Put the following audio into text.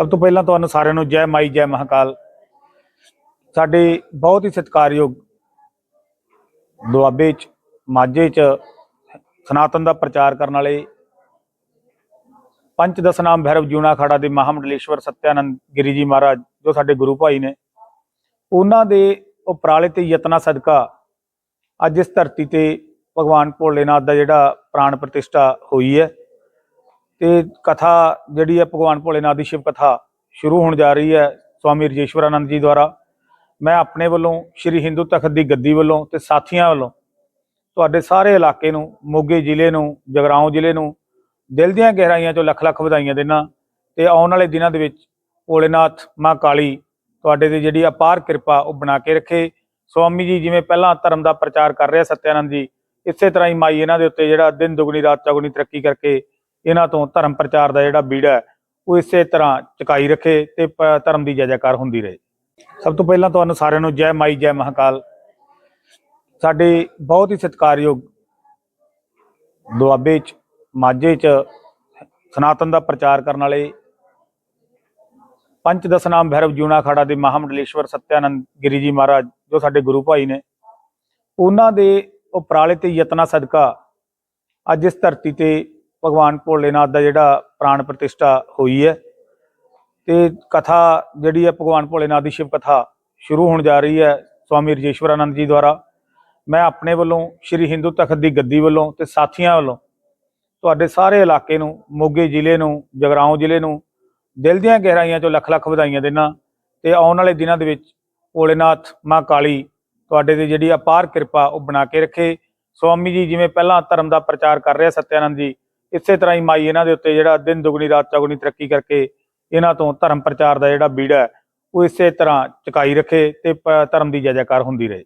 ਸਭ ਤੋਂ ਪਹਿਲਾਂ ਤੁਹਾਨੂੰ ਸਾਰਿਆਂ ਨੂੰ ਜੈ ਮਾਈ, ਜੈ ਮਹਾਕਾਲ। ਸਾਡੇ ਬਹੁਤ ਹੀ ਸਤਿਕਾਰਯੋਗ ਦੁਆਬੇ ਚ, ਮਾਝੇ ਚ ਸਨਾਤਨ ਦਾ ਪ੍ਰਚਾਰ ਕਰਨ ਵਾਲੇ ਪੰਚ ਦਸਨਾਮ ਭੈਰਵ ਜੂਨਾ ਖਾੜਾ ਦੇ ਮਹਾਮੰਡਲੇਸ਼ਵਰ ਸਤਿਆਨੰਦ ਗਿਰੀ ਜੀ ਮਹਾਰਾਜ, ਜੋ ਸਾਡੇ ਗੁਰੂ ਭਾਈ ਨੇ, ਉਹਨਾਂ ਦੇ ਉਪਰਾਲੇ ਤੇ ਯਤਨਾ ਸਦਕਾ ਅੱਜ ਇਸ ਧਰਤੀ ਤੇ ਭਗਵਾਨ ਭੋਲੇਨਾਥ ਦਾ ਜਿਹੜਾ ਪ੍ਰਾਣ ਪ੍ਰਤਿਸ਼ਠਾ ਹੋਈ ਹੈ। ਤੇ ਕਥਾ ਜਿਹੜੀ ਹੈ ਭਗਵਾਨ ਭੋਲੇਨਾਥ ਦੀ ਸ਼ਿਵ ਕਥਾ ਸ਼ੁਰੂ ਹੋਣ ਜਾ ਰਹੀ ਹੈ ਸਵਾਮੀ ਰਜੇਸ਼ਵਰਾਨੰਦ ਜੀ ਦੁਆਰਾ। ਮੈਂ ਆਪਣੇ ਵੱਲੋਂ ਸ੍ਰੀ ਹਿੰਦੂ ਤਖਤ ਦੀ ਗੱਦੀ ਵੱਲੋਂ ਤੇ ਸਾਥੀਆਂ ਵੱਲੋਂ ਤੁਹਾਡੇ ਸਾਰੇ ਇਲਾਕੇ ਨੂੰ, ਮੋਗੇ ਜ਼ਿਲ੍ਹੇ ਨੂੰ, ਜਗਰਾਉਂ ਜ਼ਿਲ੍ਹੇ ਨੂੰ ਦਿਲ ਦੀਆਂ ਗਹਿਰਾਈਆਂ ਚੋਂ ਲੱਖ ਲੱਖ ਵਧਾਈਆਂ ਦੇਣਾ ਤੇ ਆਉਣ ਵਾਲੇ ਦਿਨਾਂ ਦੇ ਵਿੱਚ ਭੋਲੇਨਾਥ ਮਾਂ ਕਾਲੀ ਤੁਹਾਡੇ ਦੀ ਜਿਹੜੀ ਅਪਾਰ ਕਿਰਪਾ ਉਹ ਬਣਾ ਕੇ ਰੱਖੇ। ਸਵਾਮੀ ਜੀ ਜਿਵੇਂ ਪਹਿਲਾਂ ਧਰਮ ਦਾ ਪ੍ਰਚਾਰ ਕਰ ਰਿਹਾ ਸਤਿਆਨੰਦ ਜੀ, ਇਸੇ ਤਰ੍ਹਾਂ ਹੀ ਮਾਈ ਇਹਨਾਂ ਦੇ ਉੱਤੇ ਜਿਹੜਾ ਦਿਨ ਦੁਗਣੀ ਰਾਤ ਚੌਗੁਣੀ ਤਰੱਕੀ ਕਰਕੇ ਇਹਨਾਂ ਤੋਂ ਧਰਮ ਪ੍ਰਚਾਰ ਦਾ ਜਿਹੜਾ ਬੀੜਾ ਹੈ, ਉਹ ਇਸੇ ਤਰ੍ਹਾਂ ਚੁਕਾਈ ਰੱਖੇ ਤੇ ਧਰਮ ਦੀ ਜੈ ਜੈਕਾਰ ਹੁੰਦੀ ਰਹੇ। ਸਭ ਤੋਂ ਪਹਿਲਾਂ ਤੁਹਾਨੂੰ ਸਾਰਿਆਂ ਨੂੰ ਜੈ ਮਾਈ, ਜੈ ਮਹਾਕਾਲ। ਸਾਡੇ ਬਹੁਤ ਹੀ ਸਤਿਕਾਰਯੋਗ ਦੁਆਬੇ ਚ, ਮਾਝੇ ਚ ਸਨਾਤਨ ਦਾ ਪ੍ਰਚਾਰ ਕਰਨ ਵਾਲੇ ਪੰਚ ਦਸਨਾਮ ਭੈਰਵ ਜੂਨਾ ਖਾੜਾ ਦੇ ਮਹਾਮੰਡਲੇਸ਼ਵਰ ਸਤਿਆਨੰਦ ਗਿਰੀ ਜੀ ਮਹਾਰਾਜ, ਜੋ ਸਾਡੇ ਗੁਰੂ ਭਾਈ ਨੇ, ਉਹਨਾਂ ਦੇ ਉਪਰਾਲੇ ਤੇ ਯਤਨਾ ਸਦਕਾ ਅੱਜ ਇਸ ਧਰਤੀ ਤੇ ਭਗਵਾਨ ਭੋਲੇਨਾਥ ਦਾ ਜਿਹੜਾ ਪ੍ਰਾਣ ਪ੍ਰਤਿਸ਼ਠਾ ਹੋਈ ਹੈ ਤੇ ਕਥਾ ਜਿਹੜੀ ਹੈ ਭਗਵਾਨ ਭੋਲੇਨਾਥ ਦੀ ਸ਼ਿਵ ਕਥਾ ਸ਼ੁਰੂ ਹੋਣ ਜਾ ਰਹੀ ਹੈ ਸਵਾਮੀ ਰਜੇਸ਼ਵਰਾਨੰਦ ਜੀ ਦੁਆਰਾ। ਮੈਂ ਆਪਣੇ ਵੱਲੋਂ ਸ੍ਰੀ ਹਿੰਦੂ ਤਖਤ ਦੀ ਗੱਦੀ ਵੱਲੋਂ ਤੇ ਸਾਥੀਆਂ ਵੱਲੋਂ ਤੁਹਾਡੇ ਸਾਰੇ ਇਲਾਕੇ ਨੂੰ, ਮੋਗੇ ਜ਼ਿਲ੍ਹੇ ਨੂੰ, ਜਗਰਾਉਂ ਜ਼ਿਲ੍ਹੇ ਨੂੰ ਦਿਲ ਦੀਆਂ ਗਹਿਰਾਈਆਂ ਚੋਂ ਲੱਖ ਲੱਖ ਵਧਾਈਆਂ ਦੇਣਾ ਤੇ ਆਉਣ ਵਾਲੇ ਦਿਨਾਂ ਦੇ ਵਿੱਚ ਭੋਲੇਨਾਥ ਮਾਂ ਕਾਲੀ ਤੁਹਾਡੇ ਤੇ ਜਿਹੜੀ ਅਪਾਰ ਕਿਰਪਾ ਉਹ ਬਣਾ ਕੇ ਰੱਖੇ। ਸਵਾਮੀ ਜੀ ਜਿਵੇਂ ਪਹਿਲਾਂ ਧਰਮ ਦਾ ਪ੍ਰਚਾਰ ਕਰ ਰਿਹਾ ਸਤਿਆਨੰਦ ਜੀ ਇਸੇ ਤਰ੍ਹਾਂ ਹੀ ਮਾਈ ਇਹਨਾਂ ਦੇ ਉੱਤੇ ਜਿਹੜਾ ਦਿਨ ਦੁਗਣੀ, ਰਾਤ ਚੌਗਣੀ ਤਰੱਕੀ ਕਰਕੇ ਇਹਨਾਂ ਤੋਂ ਧਰਮ ਪ੍ਰਚਾਰ ਦਾ ਜਿਹੜਾ ਬੀੜਾ ਹੈ, ਉਹ ਇਸੇ ਤਰ੍ਹਾਂ ਚਕਾਈ ਰੱਖੇ ਤੇ ਧਰਮ ਦੀ ਜੈ ਜੈਕਾਰ ਹੁੰਦੀ ਰਹੇ।